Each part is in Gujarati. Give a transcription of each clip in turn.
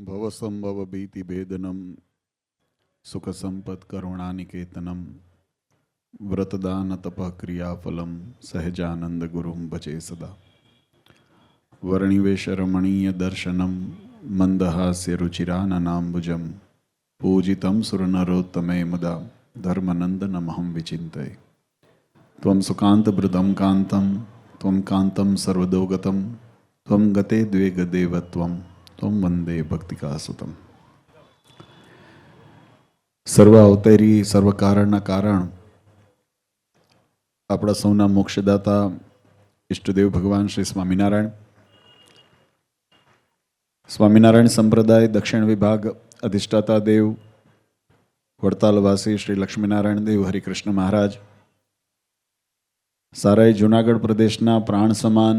ભવસંભવ ભીતિભેદનમ સુખસંપત કરુણાનિકેતનમ વ્રતદાન તપઃ ક્રિયાફલમ સહેજાનંદ ગુરુમ ભજે સદા વર્ણિવેશ રમણીય દર્શનમ મંદહાસ્ય રુચિરાનનાંબુજમ પૂજિતમ સુરનરોત્તમે મુદા ધર્મનંદનમહં વિચિંતય ત્વમ સુકાંતભૃતમ કાંતમ ત્વમ કાંતમ સર્વદોગતમ ગતે દ્વે ત્વમ વંદે ભક્તિકાસુતમ સર્વ અવતરી સર્વ કારણના કારણ આપણા સૌના મોક્ષદાતા ઈષ્ટદેવ ભગવાન શ્રી સ્વામિનારાયણ સ્વામિનારાયણ સંપ્રદાય દક્ષિણ વિભાગ અધિષ્ઠાતા દેવ વડતાલવાસી શ્રી લક્ષ્મીનારાયણ દેવ હરિકૃષ્ણ મહારાજ સારાઈ જુનાગઢ પ્રદેશના પ્રાણ સમાન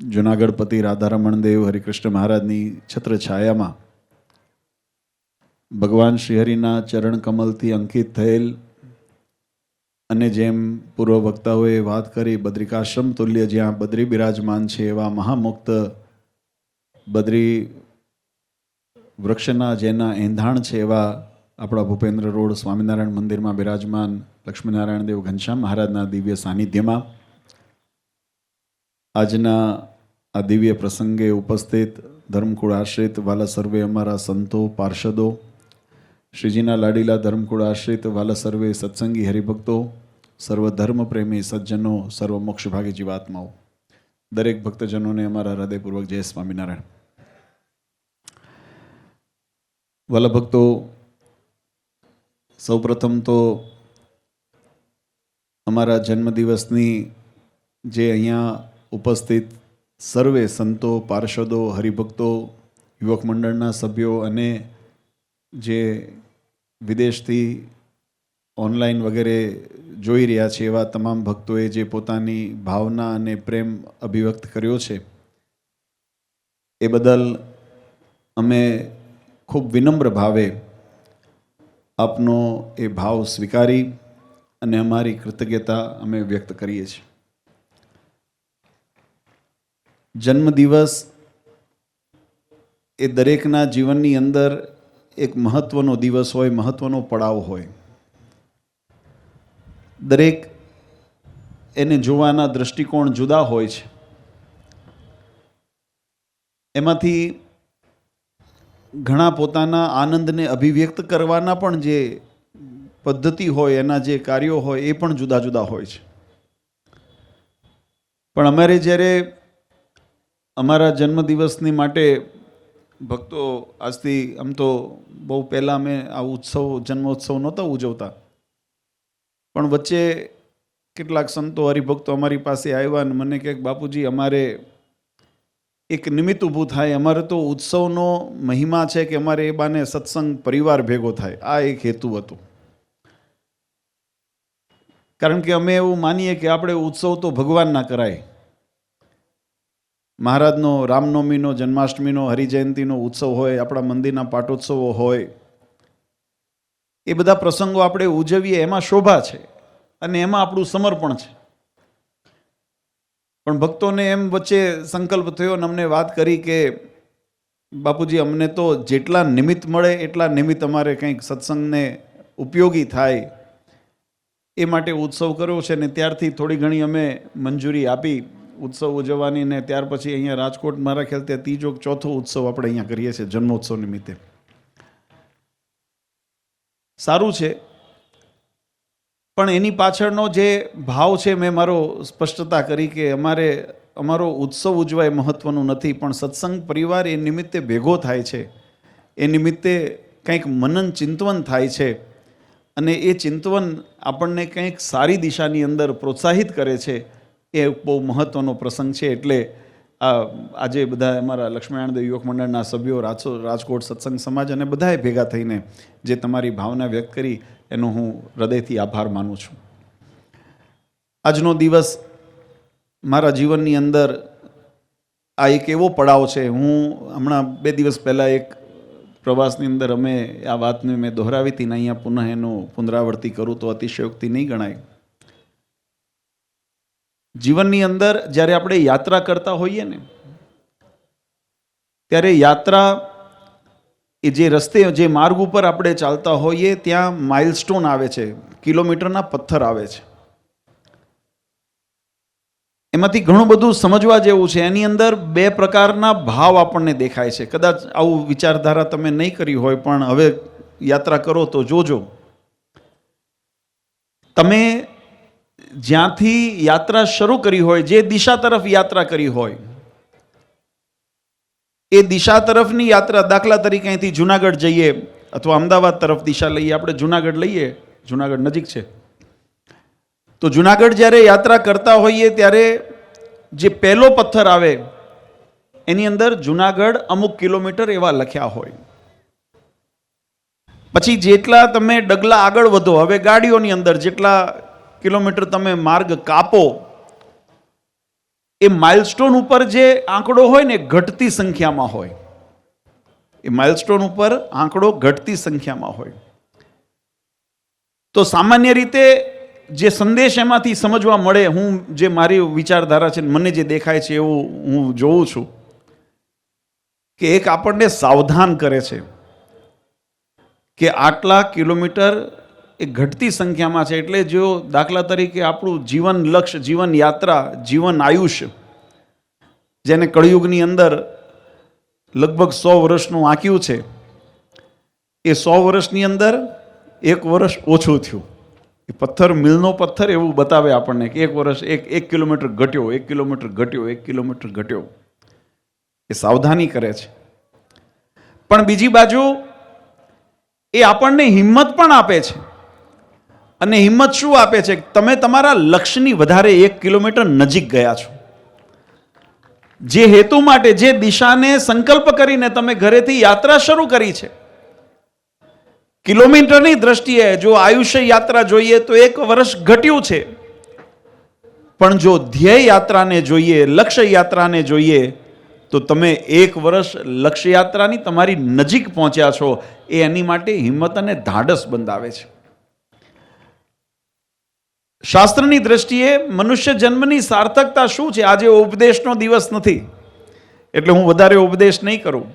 જુનાગઢપતિ રાધારમણ દેવ હરિકૃષ્ણ મહારાજની છત્રછાયામાં ભગવાન શ્રીહરિના ચરણ કમલથી અંકિત થયેલ અને જેમ પૂર્વ વક્તાઓએ વાત કરી, બદ્રિકાશ્રમ તુલ્ય જ્યાં બદ્રી બિરાજમાન છે એવા મહામુક્ત બદ્રી વૃક્ષના જેના એંધાણ છે એવા આપણા ભૂપેન્દ્ર રોડ સ્વામિનારાયણ મંદિરમાં બિરાજમાન લક્ષ્મીનારાયણ દેવ ઘનશ્યામ મહારાજના દિવ્ય સાનિધ્યમાં આજના આ દિવ્ય પ્રસંગે ઉપસ્થિત ધર્મકુળ આશ્રિત વાલા સર્વે અમારા સંતો, પાર્ષદો, શ્રીજીના લાડીલા ધર્મકુળ આશ્રિત વાલા સર્વે સત્સંગી હરિભક્તો, સર્વ ધર્મ પ્રેમી સજ્જનો, સર્વ મોક્ષભાગી જીવાત્માઓ. દરેક ભક્તજનોને અમારા હૃદયપૂર્વક જય સ્વામિનારાયણ. વાલા ભક્તો, સૌપ્રથમ તો અમારા જન્મદિવસની જે અહીંયા ઉપસ્થિત સર્વે સંતો, પાર્ષદો, હરિભક્તો, યુવક મંડળના સભ્યો અને જે વિદેશથી ઓનલાઈન વગેરે જોઈ રહ્યા છે એવા તમામ ભક્તોએ જે પોતાની ભાવના અને પ્રેમ અભિવ્યક્ત કર્યો છે, એ બદલ અમે ખૂબ વિનમ્ર ભાવે આપનો એ ભાવ સ્વીકારી અને અમારી કૃતજ્ઞતા અમે વ્યક્ત કરીએ છીએ. જન્મદિવસ એ દરેકના જીવનની અંદર એક મહત્વનો દિવસ હોય, મહત્વનો પડાવ હોય. દરેક એને જોવાના દૃષ્ટિકોણ જુદા હોય છે. એમાંથી ઘણા પોતાના આનંદને અભિવ્યક્ત કરવાના પણ જે પદ્ધતિ હોય, એના જે કાર્યો હોય, એ પણ જુદા જુદા હોય છે. પણ અમારે જ્યારે અમારા જન્મદિવસની માટે ભક્તો આજથી આમ તો બહુ પહેલાં અમે આ ઉત્સવ, જન્મોત્સવ નહોતા ઉજવતા. પણ વચ્ચે કેટલાક સંતો, હરિભક્તો અમારી પાસે આવ્યા અને મને કહે બાપુજી, અમારે એક નિમિત્ત ઊભું થાય. અમારે તો ઉત્સવનો મહિમા છે કે અમારે એ બાને સત્સંગ પરિવાર ભેગો થાય. આ એક હેતુ હતો. કારણ કે અમે એવું માનીએ કે આપણે ઉત્સવ તો ભગવાનના કરાય. મહારાજનો રામનવમીનો, જન્માષ્ટમીનો, હરિજયંતીનો ઉત્સવ હોય, આપણા મંદિરના પાટોત્સવો હોય, એ બધા પ્રસંગો આપણે ઉજવીએ, એમાં શોભા છે અને એમાં આપણું સમર્પણ છે. પણ ભક્તોને એમ વચ્ચે સંકલ્પ થયો અને અમને વાત કરી કે, બાપુજી, અમને તો જેટલા નિમિત્ત મળે, એટલા નિમિત્ત અમારે કંઈક સત્સંગને ઉપયોગી થાય. એ માટે ઉત્સવ કર્યો છે ને ત્યારથી થોડી ઘણી અમે મંજૂરી આપી. ઉત્સવ ઉજવવાની ને ત્યાર પછી અહીંયા રાજકોટ મારા ખ્યાલથી ત્રીજો ચોથો ઉત્સવ આપણે અહીંયા કરીએ છીએ જન્મોત્સવ નિમિત્તે. સારું છે. પણ એની પાછળનો જે ભાવ છે મેં મારો સ્પષ્ટતા કરી કે અમારે, અમારો ઉત્સવ ઉજવાય મહત્વનું નથી, પણ સત્સંગ પરિવાર એ નિમિત્તે ભેગો થાય છે. એ નિમિત્તે કંઈક મનન ચિંતવન થાય છે. અને એ ચિંતવન આપણને કંઈક સારી દિશાની અંદર પ્રોત્સાહિત કરે છે. એ બહુ મહત્ત્વનો પ્રસંગ છે એટલે આ આજે બધા અમારા લક્ષ્મીનારાયણ દેવ યુવક મંડળના સભ્યો રાજો રાજકોટ સત્સંગ સમાજ અને બધાએ ભેગા થઈને જે તમારી ભાવના વ્યક્ત કરી, એનો હું હૃદયથી આભાર માનું છું. આજનો દિવસ મારા જીવનની અંદર આ એક એવો પડાવ છે. હું હમણાં બે દિવસ પહેલાં એક પ્રવાસની અંદર અમે આ વાતને મેં દોહરાવી હતી ને અહીંયા પુનઃ એનું પુનરાવર્તી કરું તો અતિશયોક્તિ નહીં ગણાય. જીવનની અંદર જ્યારે આપણે યાત્રા કરતા હોઈએ ને, ત્યારે યાત્રા એ જે રસ્તે, જે માર્ગ ઉપર આપણે ચાલતા હોઈએ, ત્યાં માઇલસ્ટોન આવે છે, કિલોમીટરના પથ્થર આવે છે. એમાંથી ઘણું બધું સમજવા જેવું છે. એની અંદર બે પ્રકારના ભાવ આપણને દેખાય છે. કદાચ આવું વિચારધારા તમે નહીં કરી હોય, પણ હવે યાત્રા કરો તો જોજો. તમે જ્યાંથી યાત્રા શરૂ કરી હોય, જે દિશા તરફ યાત્રા કરી હોય, એ દિશા તરફની યાત્રા દાખલા તરીકે અહીંથી જુનાગઢ જઈએ અથવા અમદાવાદ તરફ દિશા લઈએ. આપણે જુનાગઢ લઈએ. જુનાગઢ નજીક છે. તો જુનાગઢ જ્યારે યાત્રા કરતા હોઈએ ત્યારે જે પહેલો પથ્થર આવે, એની અંદર જુનાગઢ અમુક કિલોમીટર એવા લખ્યા હોય. પછી જેટલા તમે ડગલા આગળ વધો, હવે ગાડીઓની અંદર જેટલા કિલોમીટર તમે માર્ગ કાપો, એ માઇલસ્ટોન ઉપર જે આંકડો હોય ને ઘટતી સંખ્યામાં હોય. એ માઇલસ્ટોન ઉપર આંકડો ઘટતી સંખ્યામાં હોય. તો સામાન્ય રીતે જે સંદેશ એમાંથી સમજવા મળે, હું જે મારી વિચારધારા છે મને જે દેખાય છે એવું હું જોઉં છું, કે એક આપણને સાવધાન કરે છે, કે આટલા કિલોમીટર એ ઘટતી સંખ્યામાં છે એટલે જો દાખલા તરીકે આપણું જીવન લક્ષ્ય, જીવન યાત્રા, જીવન આયુષ્ય, જેને કળિયુગની અંદર લગભગ સો વર્ષનું આંક્યું છે, એ સો વર્ષની અંદર એક વર્ષ ઓછું થયું. એ પથ્થર, મિલનો પથ્થર એવું બતાવે આપણને કે એક વર્ષ એક એક કિલોમીટર ઘટ્યો, એક કિલોમીટર ઘટ્યો, એક કિલોમીટર ઘટ્યો. એ સાવધાની કરે છે. પણ બીજી બાજુ એ આપણને હિંમત પણ આપે છે. અને હિંમત શું આપે છે? તમે તમારા લક્ષ્યની વધારે એક કિલોમીટર નજીક ગયા છો. જે હેતુ માટે, જે દિશાને સંકલ્પ કરીને તમે ઘરેથી યાત્રા શરૂ કરી છે. કિલોમીટરની દ્રષ્ટિએ જો આયુષ્ય યાત્રા જોઈએ તો એક વર્ષ ઘટ્યું છે. પણ જો ધ્યેય યાત્રાને જોઈએ, લક્ષ્ય યાત્રાને જોઈએ, તો તમે એક વર્ષ લક્ષ્ય યાત્રાની તમારી નજીક પહોંચ્યા છો. એ એની માટે હિંમત અને ધાડસ બંધાવે છે. શાસ્ત્રની દ્રષ્ટિએ મનુષ્ય જન્મની સાર્થકતા શું છે? આજે ઉપદેશનો દિવસ નથી. એટલે હું વધારે ઉપદેશ નહીં કરું.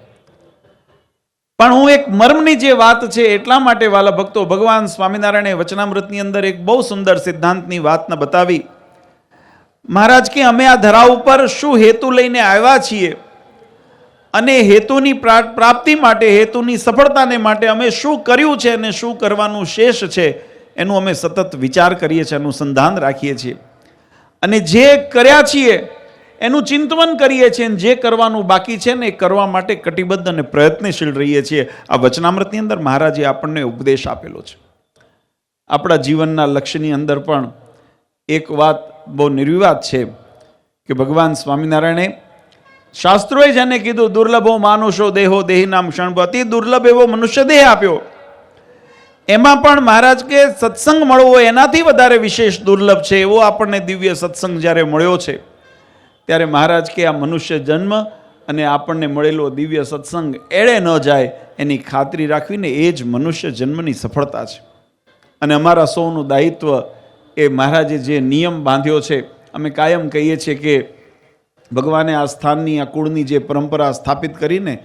પણ હું એક મર્મની જે વાત છે, એટલા માટે વાલા ભક્તો ભગવાન સ્વામિનારાયણે વચનામૃતની અંદર એક બહુ સુંદર સિદ્ધાંતની વાતને બતાવી. મહારાજ કે, અમે આ ધરા ઉપર શું હેતુ લઈને આવ્યા છીએ? અને હેતુની પ્રા- પ્રાપ્તિ માટે, હેતુની સફળતાને માટે અમે શું કર્યું છે અને શું કરવાનું શેષ છે? એનું અમે સતત વિચાર કરીએ છીએ, અનુસંધાન રાખીએ છીએ. અને જે કર્યા છીએ, એનું ચિંતવન કરીએ છીએ અને જે કરવાનું બાકી છે ને એ કરવા માટે કટિબદ્ધ અને પ્રયત્નશીલ રહીએ છીએ. આ વચનામૃતની અંદર મહારાજે આપણને ઉપદેશ આપેલો છે. આપણા જીવનના લક્ષ્યની અંદર પણ એક વાત બહુ નિર્વિવાદ છે કે ભગવાન સ્વામિનારાયણે શાસ્ત્રોએ જેને કીધું, દુર્લભો માનુષો દેહો દેહી નામ ક્ષણ અતિ દુર્લભ એવો મનુષ્ય દેહ આપ્યો. એમાં પણ મહારાજ કે સત્સંગ મળવો એનાથી વધારે વિશેષ દુર્લભ છે એવો આપણને દિવ્ય સત્સંગ જ્યારે મળ્યો છે, ત્યારે મહારાજ કે આ મનુષ્ય જન્મ અને આપણને મળેલો દિવ્ય સત્સંગ એળે ન જાય એની ખાતરી રાખવીને એ જ મનુષ્ય જન્મની સફળતા છે. અને અમારા સૌનું દાયિત્વ એ મહારાજે જે નિયમ બાંધ્યો છે, અમે કાયમ કહીએ છીએ કે ભગવાને આ સ્થાનની, આ કુળની જે પરંપરા સ્થાપિત કરીને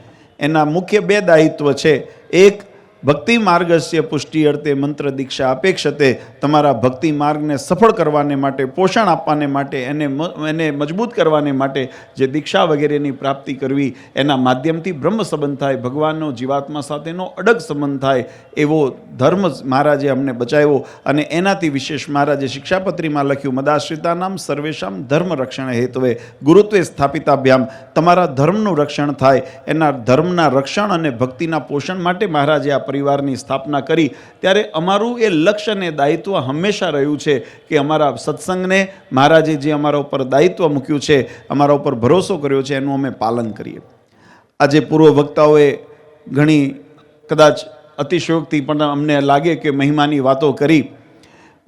એના મુખ્ય બે દાયિત્વ છે, એક ભક્તિ માર્ગસ્ય પુષ્ટિ અર્થે મંત્ર દીક્ષા અપેક્ષતે તમારા ભક્તિ માર્ગને સફળ કરવાને માટે, પોષણ આપવાને માટે, એને એને મજબૂત કરવાને માટે જે દીક્ષા વગેરેની પ્રાપ્તિ કરવી, એના માધ્યમથી બ્રહ્મ સંબંધ થાય, ભગવાનનો જીવાત્મા સાથેનો અડગ સંબંધ થાય, એવો ધર્મ મહારાજે અમને બચાવ્યો અને એનાથી વિશેષ મહારાજે શિક્ષાપત્રીમાં લખ્યું, મદાશ્રિતાનામ સર્વેશામ ધર્મ રક્ષણ હેતુએ ગુરુત્વે સ્થાપિતાભ્યામ, તમારા ધર્મનું રક્ષણ થાય, એના ધર્મના રક્ષણ અને ભક્તિના પોષણ માટે મહારાજે આ પરિવારની સ્થાપના કરી, ત્યારે અમારું એ લક્ષ્ય અને દાયિત્વ હંમેશા રહ્યું છે કે અમારા સત્સંગને મહારાજે જે અમારા ઉપર દાયિત્વ મૂક્યું છે, અમારા ઉપર ભરોસો કર્યો છે, એનું અમે પાલન કરીએ. આજે પૂર્વ વક્તાઓએ ઘણી કદાચ અતિશયોક્તિ પણ અમને લાગે કે મહિમાની વાતો કરી.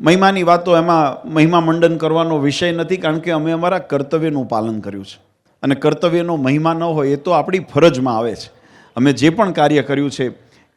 મહિમાની વાતો એમાં મહિમા મંડન કરવાનો વિષય નથી, કારણ કે અમે અમારા કર્તવ્યનું પાલન કર્યું છે. અને કર્તવ્યનો મહિમા ન હોય એ તો આપણી ફરજમાં આવે છે. અમે જે પણ કાર્ય કર્યું છે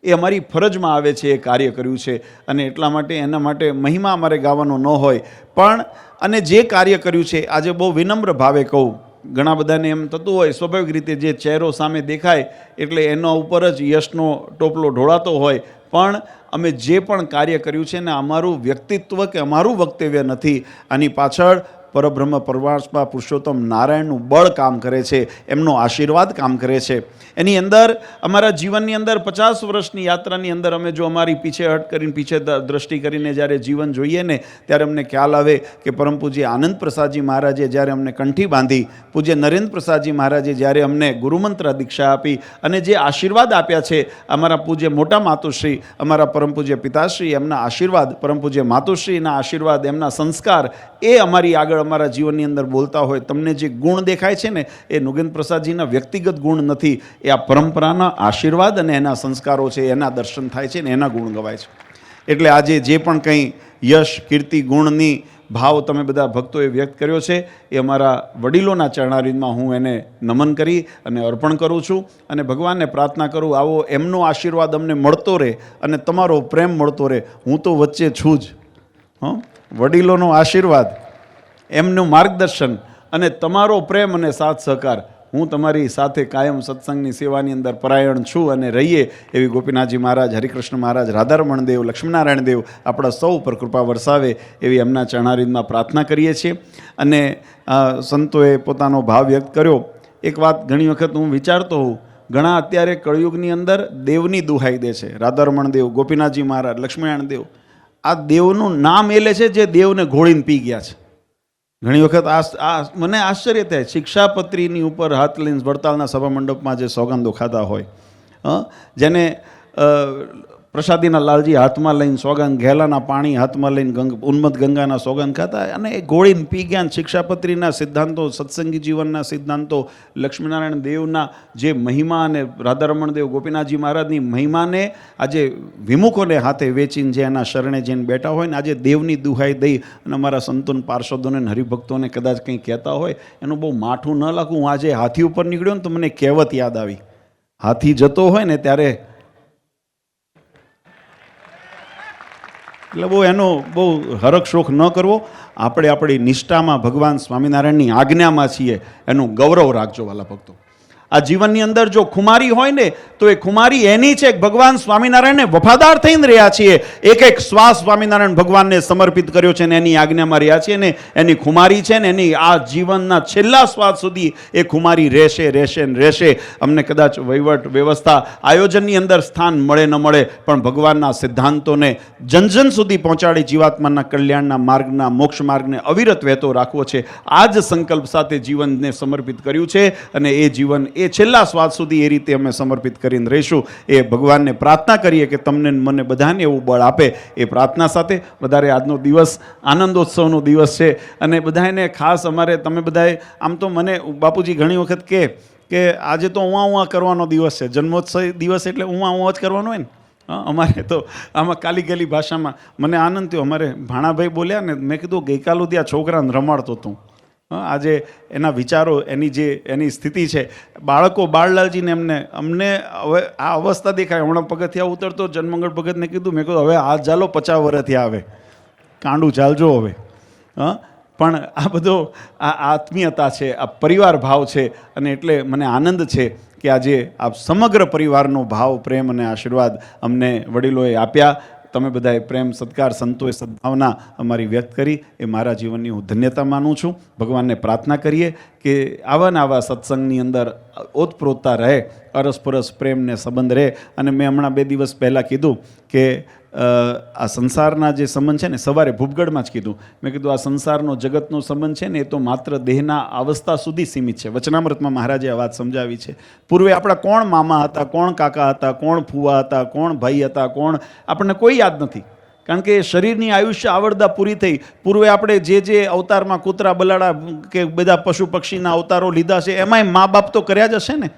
એ અમારી ફરજમાં આવે છે, એ કાર્ય કર્યું છે અને એટલા માટે એના માટે મહિમા અમારે ગાવાનો ન હોય. પણ અને જે કાર્ય કર્યું છે, આજે બહુ વિનમ્ર ભાવે કહું. ઘણા બધાને એમ થતું હોય, સ્વાભાવિક રીતે જે ચહેરો સામે દેખાય એટલે એના ઉપર જ યશનો ટોપલો ઢોળાતો હોય. પણ અમે જે પણ કાર્ય કર્યું છે ને, અમારું વ્યક્તિત્વ કે અમારું વક્તવ્ય નથી. આની પાછળ પરબ્રહ્મ પરમાત્મા પુરુષોત્તમ નારાયણનું બળ કામ કરે છે, એમનો આશીર્વાદ કામ કરે છે. એની અંદર, અમારા જીવનની અંદર પચાસ વર્ષની યાત્રાની અંદર અમે જો અમારી પીછે હટ કરીને, પીછે દ્રષ્ટિ કરીને જ્યારે જીવન જોઈએ ને, ત્યારે અમને ખ્યાલ આવે કે પરમ પૂજ્ય આનંદ પ્રસાદજી મહારાજે જ્યારે અમને કંઠી બાંધી, પૂજ્ય નરેન્દ્ર પ્રસાદજી મહારાજે જ્યારે અમને ગુરુમંત્ર દીક્ષા આપી અને જે આશીર્વાદ આપ્યા છે, અમારા પૂજ્ય મોટા માતુશ્રી, અમારા પરમ પૂજ્ય પિતાશ્રી, એમના આશીર્વાદ પરમ પૂજ્ય માતુશ્રીના આશીર્વાદ, એમના સંસ્કાર, એ અમારી આગળ અમારા જીવનની અંદર બોલતા હોય, તમને જે ગુણ દેખાય છે ને, એ નુગેન્દ્ર પ્રસાદજીના વ્યક્તિગત ગુણ નથી. એ આ પરંપરાના આશીર્વાદ અને એના સંસ્કારો છે, એના દર્શન થાય છે ને, એના ગુણ ગવાય છે. એટલે આજે જે પણ કંઈ યશ, કીર્તિ, ગુણની ભાવ તમે બધા ભક્તોએ વ્યક્ત કર્યો છે, એ અમારા વડીલોના ચરણારીમાં હું એને નમન કરી અને અર્પણ કરું છું. અને ભગવાનને પ્રાર્થના કરું, આવો એમનો આશીર્વાદ અમને મળતો રહે અને તમારો પ્રેમ મળતો રહે. હું તો વચ્ચે છું જ. હં? વડીલોનો આશીર્વાદ. એમનું માર્ગદર્શન અને તમારો પ્રેમ અને સાથ સહકાર. હું તમારી સાથે કાયમ સત્સંગની સેવાની અંદર પરાયણ છું અને રહીએ એવી ગોપીનાથજી મહારાજ, હરિકૃષ્ણ મહારાજ, રાધારમણ દેવ, લક્ષ્મીનારાયણ દેવ આપણા સૌ ઉપર કૃપા વરસાવે એવી એમના ચરણારીદમાં પ્રાર્થના કરીએ છીએ. અને સંતોએ પોતાનો ભાવ વ્યક્ત કર્યો. એક વાત ઘણી વખત હું વિચારતો હોઉં, ઘણા અત્યારે કળયુગની અંદર દેવની દુહાઈ દે છે. રાધારમણ દેવ, ગોપીનાથજી મહારાજ, લક્ષ્મીનારાયણ દેવ. આ દેવનું નામ એ લે છે જે દેવને ઘોળીને પી ગયા છે. ઘણી વખત આ મને આશ્ચર્ય થાય, શિક્ષાપત્રીની ઉપર હાથ લઈને વડતાલના સભા મંડપમાં જે સોગંદો ખાતા હોય જેને પ્રસાદીના લાલજી હાથમાં લઈને સોગંદ ઘેલાના પાણી હાથમાં લઈને ગંગ ઉન્મત ગંગાના સોગંદ ખાતા અને એ ગોળીને પી ગયા શિક્ષાપત્રીના સિદ્ધાંતો, સત્સંગી જીવનના સિદ્ધાંતો, લક્ષ્મીનારાયણ દેવના જે મહિમા અને રાધારમણ દેવ ગોપીનાથજી મહારાજની મહિમાને આજે વિમુખોને હાથે વેચીને જે એના શરણે જઈને બેઠા હોય ને આજે દેવની દુહાઈ દઈ અને અમારા સંતોન પાર્ષદોને હરિભક્તોને કદાચ કંઈ કહેતા હોય, એનું બહુ માઠું ન લાગું હું આજે હાથી ઉપર નીકળ્યો ને તો મને કહેવત યાદ આવી. હાથી જતો હોય ને ત્યારે એટલે બહુ એનો બહુ હરખ શોખ ન કરવો. આપણે આપણી નિષ્ઠામાં ભગવાન સ્વામિનારાયણની આજ્ઞામાં છીએ. એનું ગૌરવ રાખજો વાલા ભક્તો. આ જીવનની અંદર જો ખુમારી હોય ને, તો એ ખુમારી એની છે ભગવાન સ્વામિનારાયણને વફાદાર થઈને રહ્યા છીએ. એક એક શ્વાસ સ્વામિનારાયણ ભગવાનને સમર્પિત કર્યો છે ને એની આજ્ઞામાં રહ્યા છીએ ને, એની ખુમારી છે ને, એની આ જીવનના છેલ્લા શ્વાસ સુધી એ ખુમારી રહેશે રહેશે ને રહેશે. અમને કદાચ વહીવટ વ્યવસ્થા આયોજનની અંદર સ્થાન મળે ન મળે, પણ ભગવાનના સિદ્ધાંતોને જન જન સુધી પહોંચાડી જીવાત્માના કલ્યાણના માર્ગના મોક્ષ માર્ગને અવિરત વહેતો રાખવો છે. આ જ સંકલ્પ સાથે જીવનને સમર્પિત કર્યું છે અને એ જીવન એ છેલ્લા સ્વાદ સુધી એ રીતે અમે સમર્પિત કરીને રહીશું. એ ભગવાનને પ્રાર્થના કરીએ કે તમને મને બધાને એવું બળ આપે એ પ્રાર્થના સાથે વધારે આજનો દિવસ આનંદોત્સવનો દિવસ છે. અને બધાને ખાસ અમારે તમે બધાએ આમ તો મને બાપુજી ઘણી વખત કહે કે આજે તો ઉવા ઉવા કરવાનો દિવસ છે. જન્મોત્સવ દિવસ એટલે ઉવા ઉવા જ કરવાનો હોય ને? અમારે તો આમાં કાલી ગલી ભાષામાં મને આનંદ થયો. અમારે ભાણાભાઈ બોલ્યા ને, મેં કીધું ગઈકાલ સુધી આ છોકરાને રમાડતો તું આજે એના વિચારો, એની જે, એની સ્થિતિ છે. બાળકો બાળલાલજીને એમને, અમને હવે આ અવસ્થા દેખાય. હમણાં પગથિયા ઉતરતો, જન્મંગળ ભગતને કીધું, મેં કીધું, હવે આ ચાલો પચાસ વર્ષથી આવે. કાંડું ચાલજો હવે. હા, પણ આ બધો આ આત્મીયતા છે, આ પરિવાર ભાવ છે, અને એટલે મને આનંદ છે કે આજે આ સમગ્ર પરિવારનો ભાવ, પ્રેમ અને આશીર્વાદ અમને વડીલોએ આપ્યા. તમે બધાએ પ્રેમ, સત્કાર સંતોષ સદભાવના અમારી વ્યક્ત કરી. એ મારા જીવનની હું ધન્યતા માનું છું. ભગવાનને પ્રાર્થના કરીએ કે આવા ને આવા સત્સંગની અંદર ઓતપ્રોતતા રહે અરસપરસ પ્રેમને સંબંધ રહે. અને મેં હમણાં બે દિવસ પહેલાં કીધું કે આ સંસારના જે સંબંધ છે ને, સવારે ભૂપગઢમાં જ કીધું. મેં કીધું, આ સંસારનો જગતનો સંબંધ છે ને, એ તો માત્ર દેહના અવસ્થા સુધી સીમિત છે. વચનામૃતમાં મહારાજે આ વાત સમજાવી છે. પૂર્વે આપણા કોણ મામા હતા, કોણ કાકા હતા, કોણ ફુવા હતા, કોણ ભાઈ હતા, કોણ આપણને કોઈ યાદ નથી. કારણ કે શરીરની આયુષ્ય આવડતા પૂરી થઈ. પૂર્વે આપણે જે જે અવતારમાં કૂતરા, બલાડા, કે બધા પશુ પક્ષીના અવતારો લીધા છે, એમાંય મા બાપ તો કર્યા જ હશે ને.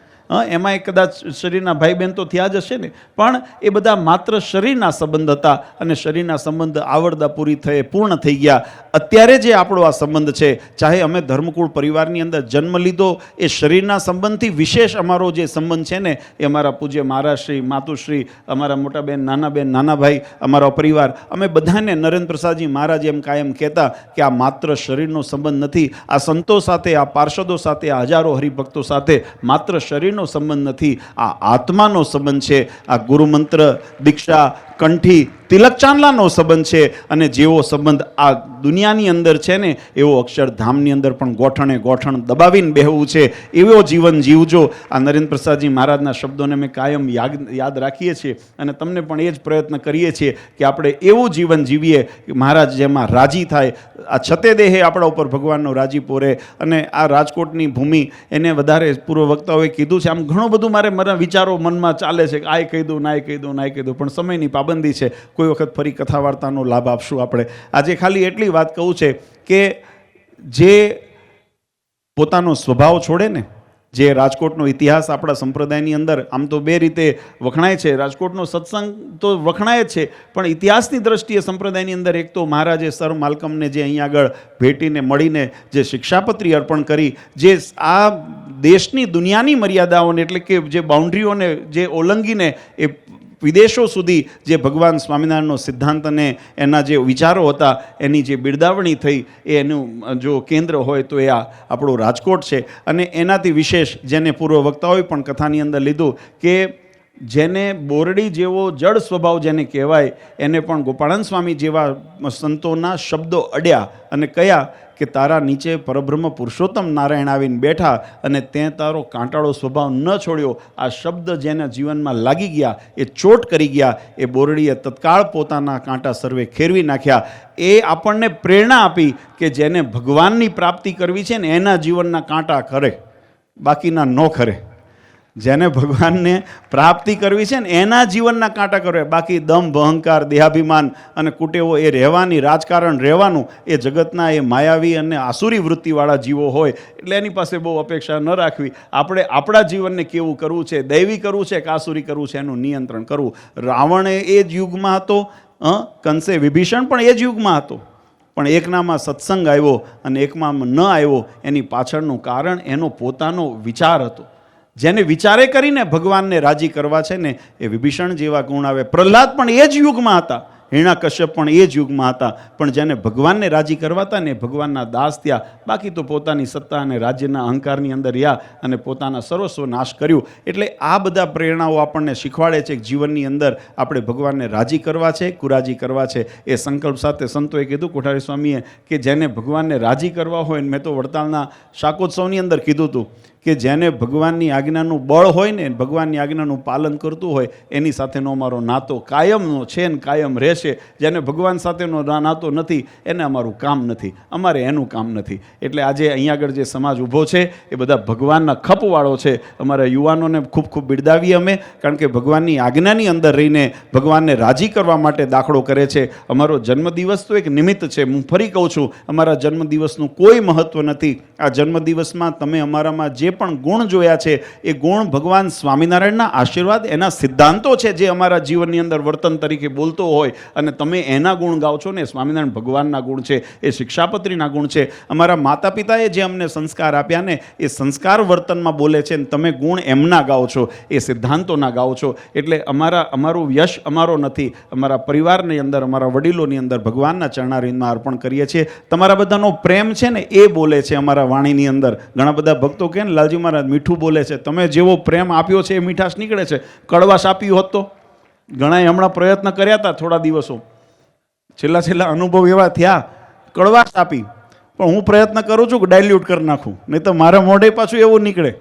એમાં કદાચ શરીરના ભાઈ બહેન તો થયા જ હશે ને. પણ એ બધા માત્ર શરીરના સંબંધ હતા અને શરીરના સંબંધ આવડતા પૂરી થઈ પૂર્ણ થઈ ગયા. અત્યારે જે આપણો આ સંબંધ છે, ચાહે અમે ધર્મકુળ પરિવારની અંદર જન્મ લીધો, એ શરીરના સંબંધથી વિશેષ અમારો જે સંબંધ છે ને, એ અમારા પૂજ્ય મહારાશ્રી માતુશ્રી, અમારા મોટા બેન, નાના બેન, નાના ભાઈ, અમારો પરિવાર, અમે બધાને નરેન્દ્ર પ્રસાદજી મહારાજ એમ કાયમ કહેતા કે આ માત્ર શરીરનો સંબંધ નથી. આ સંતો સાથે, આ પાર્ષદો સાથે, આ હજારો હરિભક્તો સાથે માત્ર શરીરનો સંબંધ નથી આ આત્માનો સંબંધ છે આ ગુરુમંત્ર દીક્ષા કંઠી તિલક ચાંદલાનો સંબંધ છે અને જેવો સંબંધ આ દુનિયાની અંદર છે ને, એવો અક્ષરધામની અંદર પણ ગોઠણે ગોઠણ દબાવીને બેહવું છે, એવો જીવન જીવજો. આ નરેન્દ્ર પ્રસાદજી મહારાજના શબ્દોને અમે કાયમ યાદ યાદ રાખીએ છીએ અને તમને પણ એ જ પ્રયત્ન કરીએ છીએ કે આપણે એવું જીવન જીવીએ કે મહારાજ જેમાં રાજી થાય. આ છતે દેહે આપણા ઉપર ભગવાનનો રાજી પોરે અને આ રાજકોટની ભૂમિ એને વધારે પૂર્વ વક્તાઓએ કીધું છે. આમ ઘણું બધું મારે મારા વિચારો મનમાં ચાલે છે કે આય કહી દઉં નાય કહી દઉં નાય કહી દઉં પણ સમયની પાબંદી છે. કોઈ વખત ફરી કથા વાર્તાનો લાભ આપશું આપણે. આજે ખાલી એટલી વાત કહું છે કે જે પોતાનો સ્વભાવ છોડે ને, જે રાજકોટનો ઇતિહાસ આપણા સંપ્રદાયની અંદર આમ તો બે રીતે વખણાય છે. રાજકોટનો સત્સંગ તો વખણાય જ છે, પણ ઇતિહાસની દ્રષ્ટિએ સંપ્રદાયની અંદર એક તો મહારાજે સર માલકમને જે અહીં આગળ ભેટીને મળીને જે શિક્ષાપત્રી અર્પણ કરી, જે આ દેશની દુનિયાની મર્યાદાઓને એટલે કે જે બાઉન્ડ્રીઓને જે ઓલંગીને એ વિદેશો સુધી જે ભગવાન સ્વામિનારાયણનો સિદ્ધાંત અને એના જે વિચારો હતા, એની જે બિરદાવણી થઈ, એ એનું જો કેન્દ્ર હોય તો એ આ આપણું રાજકોટ છે. અને એનાથી વિશેષ જેને પૂર્વ વક્તાઓએ પણ કથાની અંદર લીધું કે જેને બોરડી જેવો જળ સ્વભાવ જેને કહેવાય, એને પણ ગોપાળન સ્વામી જેવા સંતોના શબ્દો અડ્યા અને કયા કે તારા નીચે પરબ્રહ્મ પુરુષોત્તમ નારાયણ આવીને બેઠા અને તે તારો કાંટાળો સ્વભાવ ન છોડ્યો. આ શબ્દ જેના જીવનમાં લાગી ગયા, એ ચોટ કરી ગયા, એ બોરડીએ તત્કાળ પોતાના કાંટા સર્વે ખેરવી નાખ્યા. એ આપણને પ્રેરણા આપી કે જેને ભગવાનની પ્રાપ્તિ કરવી છે ને એના જીવનના કાંટા ખરે, બાકીના ન ખરે. જેને ભગવાનને પ્રાપ્તિ કરવી છે ને, એના જીવનના કાંટા કરવા બાકી દંભ અહંકાર દેહાભિમાન અને કુટેવો એ રહેવાની, રાજકારણ રહેવાનું, એ જગતના એ માયાવી અને આસુરી વૃત્તિવાળા જીવો હોય, એટલે એની પાસે બહુ અપેક્ષા ન રાખવી. આપણે આપણા જીવનને કેવું કરવું છે? દૈવી કરવું છે કે આસુરી કરવું છે? એનું નિયંત્રણ કરવું. રાવણ એ જ યુગમાં હતો, હં? કંસે વિભીષણ પણ એ જ યુગમાં હતો. પણ એકનામાં સત્સંગ આવ્યો અને એકમાં ન આવ્યો, એની પાછળનું કારણ એનો પોતાનો વિચાર હતો. જેને વિચારે કરીને ભગવાનને રાજી કરવા છે ને, એ વિભીષણ જેવા ગુણ આવે. પ્રહલાદ પણ એ જ યુગમાં હતા. હિણા કશ્યપ પણ એ જ યુગમાં હતા. પણ જેને ભગવાનને રાજી કરવા હતા ને ભગવાનના દાસ થયા. બાકી તો પોતાની સત્તા અને રાજ્યના અહંકારની અંદર રહ્યા અને પોતાના સર્વસ્વ નાશ કર્યું. એટલે આ બધા પ્રેરણાઓ આપણને શીખવાડે છે કે જીવનની અંદર આપણે ભગવાનને રાજી કરવા છે, કુરાજી કરવા છે. એ સંકલ્પ સાથે સંતોએ કીધું કોઠારી સ્વામીએ કે જેને ભગવાનને રાજી કરવા હોય મેં તો વડતાલના શાકોત્સવની અંદર કીધું હતું કે જેને ભગવાનની આજ્ઞાનું બળ હોય ને, ભગવાનની આજ્ઞાનું પાલન કરતું હોય, એની સાથેનો અમારો નાતો કાયમનો છે ને કાયમ રહેશે. જેને ભગવાન સાથેનો નાતો નથી, એને અમારું કામ નથી. અમારે એનું કામ નથી. એટલે આજે અહીંયા આગળ જે સમાજ ઊભો છે, એ બધા ભગવાનના ખપવાળો છે. અમારા યુવાનોને ખૂબ ખૂબ બિરદાવીએ અમે, કારણ કે ભગવાનની આજ્ઞાની અંદર રહીને ભગવાનને રાજી કરવા માટે દાખલો કરે છે. અમારો જન્મદિવસ તો એક નિમિત્ત છે. હું ફરી કહું છું, અમારા જન્મદિવસનું કોઈ મહત્ત્વ નથી. આ જન્મદિવસમાં તમે અમારામાં જે પણ ગુણ જોયા છે. એ ગુણ ભગવાન સ્વામિનારાયણના આશીર્વાદ, એના સિદ્ધાંતો છે જે અમારા જીવનની અંદર વર્તન તરીકે બોલતો હોય અને તમે એના ગુણ ગાઓ છો ને સ્વામિનારાયણ ભગવાનના ગુણ છે, એ શિક્ષાપત્રીના ગુણ છે. અમારા માતા પિતાએ જે અમને સંસ્કાર આપ્યા ને, એ સંસ્કાર વર્તનમાં બોલે છે ને, તમે ગુણ એમના ગાઓ છો, એ સિદ્ધાંતોના ગાઓ છો. એટલે અમારા, અમારું યશ અમારો નથી. અમારા પરિવારની અંદર, અમારા વડીલોની અંદર ભગવાનના ચરણારીમાં અર્પણ કરીએ છીએ. તમારા બધાનો પ્રેમ છે ને, એ બોલે છે અમારા વાણીની અંદર. ઘણા બધા ભક્તો ને લાલજી મહારાજ મીઠું બોલે છે, તમે જેવો પ્રેમ આપ્યો છે એ મીઠાશ નીકળે છે? કડવાશ આપ્યું હોત તો? ઘણાએ હમણાં પ્રયત્ન કર્યા હતા થોડા દિવસો. છેલ્લા છેલ્લા અનુભવ એવા થયા, કડવાશ આપી. પણ હું પ્રયત્ન કરું છું કે ડાયલ્યુટ કરી નાખું. નહીં તો મારા મોઢે પાછું એવું નીકળે.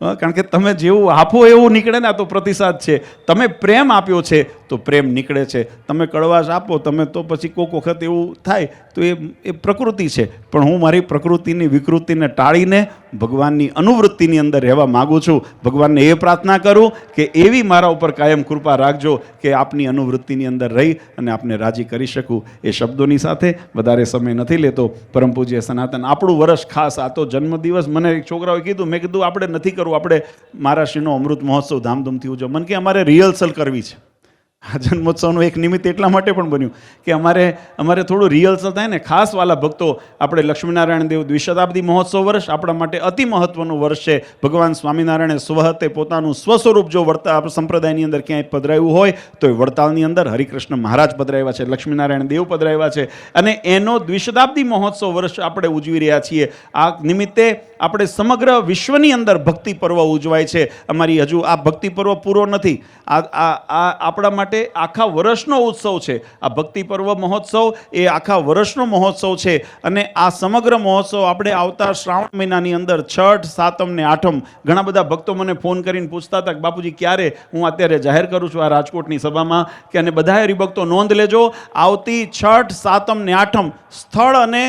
કારણ કે તમે જેવું આપો એવું નીકળે ને આ તો પ્રતિસાદ છે. તમે પ્રેમ આપ્યો છે તો પ્રેમ નીકળે છે. તમે કડવાશ આપો, તમે તો પછી કોક વખત એવું થાય, તો એ એ પ્રકૃતિ છે. પણ હું મારી પ્રકૃતિની વિકૃતિને ટાળીને ભગવાનની અનુવૃત્તિની અંદર રહેવા માગું છું. ભગવાનને એ પ્રાર્થના કરું કે એવી મારા ઉપર કાયમ કૃપા રાખજો કે આપની અનુવૃત્તિની અંદર રહી અને આપને રાજી કરી શકું. એ શબ્દોની સાથે વધારે સમય નથી લેતો. પરમ પૂજ્ય સનાતન, આપણું વર્ષ ખાસ, આ તો જન્મદિવસ. મને એક છોકરાઓએ કીધું, મેં કીધું, આપણે નથી કરવું, આપણે મારા અમૃત મહોત્સવ ધામધૂમથી ઉજવ. મને કે, અમારે રિહર્સલ કરવી છે. આ જન્મોત્સવનું એક નિમિત્ત એટલા માટે પણ બન્યું કે અમારે અમારે થોડું રિહર્સલ થાય ને, ખાસ વાલા ભક્તો, આપણે લક્ષ્મીનારાયણ દેવ દ્વિશતાબ્દી મહોત્સવ વર્ષ આપણા માટે અતિ મહત્વનું વર્ષ છે. ભગવાન સ્વામિનારાયણે સ્વહતે પોતાનું સ્વસ્વરૂપ જો વર્તા સંપ્રદાયની અંદર ક્યાંય પધરાયું હોય, તો એ વડતાલની અંદર હરિકૃષ્ણ મહારાજ પધરાવ્યા છે, લક્ષ્મીનારાયણ દેવ પધરાવ્યા છે. અને એનો દ્વિશતાબ્દી મહોત્સવ વર્ષ આપણે ઉજવી રહ્યા છીએ. આ નિમિત્તે આપણે સમગ્ર વિશ્વની અંદર ભક્તિ પર્વ ઉજવાય છે. અમારી હજુ આ ભક્તિ પર્વ પૂરો નથી. આ આ આપણા માટે આખા વર્ષનો ઉત્સવ છે. આ ભક્તિ પર્વ મહોત્સવ એ આખા વર્ષનો મહોત્સવ છે અને આ સમગ્ર મહોત્સવ આપણે આવતા શ્રાવણ મહિનાની અંદર છઠ, સાતમ ને આઠમ ઘણા બધા ભક્તો મને ફોન કરીને પૂછતા હતા કે બાપુજી ક્યારે હું અત્યારે જાહેર કરું છું આ રાજકોટની સભામાં કે અને બધા હરિભક્તો નોંધ લેજો, આવતી છઠ, સાતમ ને આઠમ સ્થળ અને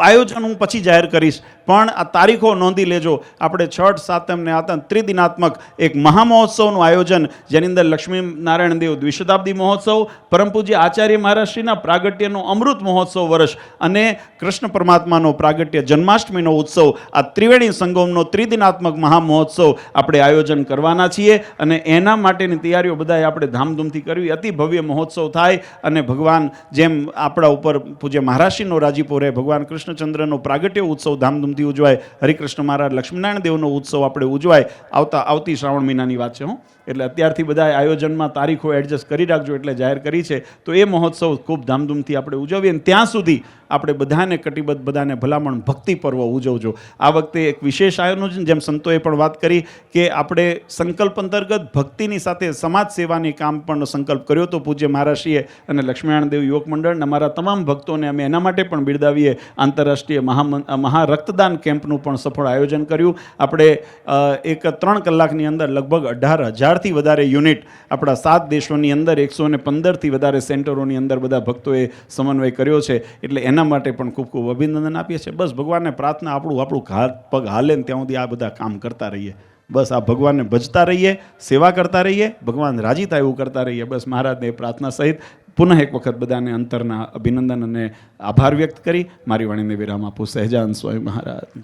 આયોજન હું પછી જાહેર કરીશ. પણ આ તારીખો નોંધી લેજો. આપણે છઠ, સાતમ ને આતમ ત્રિદિનાત્મક એક મહામહોત્સવનું આયોજન, જેની અંદર લક્ષ્મી નારાયણ દેવ દ્વિશતાબ્દી મહોત્સવ પરમ પૂજ્ય આચાર્ય મહારાષ્ટ્રીના પ્રાગટ્યનો અમૃત મહોત્સવ વર્ષ, અને કૃષ્ણ પરમાત્માનો પ્રાગટ્ય જન્માષ્ટમીનો ઉત્સવ, આ ત્રિવેણી સંગમનો ત્રિદિનાત્મક મહામહોત્સવ આપણે આયોજન કરવાના છીએ, અને એના માટેની તૈયારીઓ બધાએ આપણે ધામધૂમથી કરવી. અતિ ભવ્ય મહોત્સવ થાય, અને ભગવાન જેમ આપણા ઉપર પૂજ્ય મહારાષ્ટ્રીનો રાજીપો રહે, ભગવાન કૃષ્ણચંદ્રનો પ્રાગટ્ય ઉત્સવ ધામધૂમથી ઉજવાય. હરિકૃષ્ણ મહારાજ લક્ષ્મીનારાયણ દેવનો ઉત્સવ આપણે ઉજવાય. આવતા આવતી શ્રાવણ મહિનાની વાત છે, હું. એટલે અત્યારથી બધા આયોજનમાં તારીખો એડજસ્ટ કરી રાખજો એટલે જાહેર કરી છે. તો એ મહોત્સવ ખૂબ ધામધૂમથી આપણે ઉજવીએ અને ત્યાં સુધી આપણે બધાને કટિબદ્ધ, બધાને ભલામણ, ભક્તિ પર્વ ઉજવજો. આ વખતે એક વિશેષ આયોજન જેમ સંતોએ પણ વાત કરી કે આપણે સંકલ્પ અંતર્ગત ભક્તિની સાથે સમાજ સેવાની કામ પણ સંકલ્પ કર્યો તો પૂજ્ય મહારાષ્ટ્રીએ અને લક્ષ્મીનારાયણ દેવ યુવક મંડળ અમારા તમામ ભક્તોને અમે એના માટે પણ બિરદાવીએ. આંતરરાષ્ટ્રીય મહા મહા રક્તદાન કેમ્પનું પણ સફળ આયોજન કર્યું. આપણે એક ત્રણ કલાકની અંદર લગભગ અઢાર હજારથી વધારે યુનિટ આપણા સાત દેશોની અંદર, એકસો ને પંદરથી વધારે સેન્ટરોની અંદર બધા ભક્તોએ સમન્વય કર્યો છે. એટલે એના માટે પણ ખૂબ ખૂબ અભિનંદન આપીએ છીએ. બસ ભગવાનને પ્રાર્થના, આપણું આપણું હાથ પગ હાલે ને ત્યાં સુધી આ બધા કામ કરતા રહીએ. બસ આ ભગવાનને ભજતા રહીએ, સેવા કરતા રહીએ, ભગવાન રાજી થાય એવું કરતા રહીએ. બસ મહારાજને પ્રાર્થના સહિત પુનઃ એક વખત બધાને અંતરના અભિનંદન અને આભાર વ્યક્ત કરી. મારી વાણીને વિરામ આપું. સહેજાન સ્વામી મહારાજ.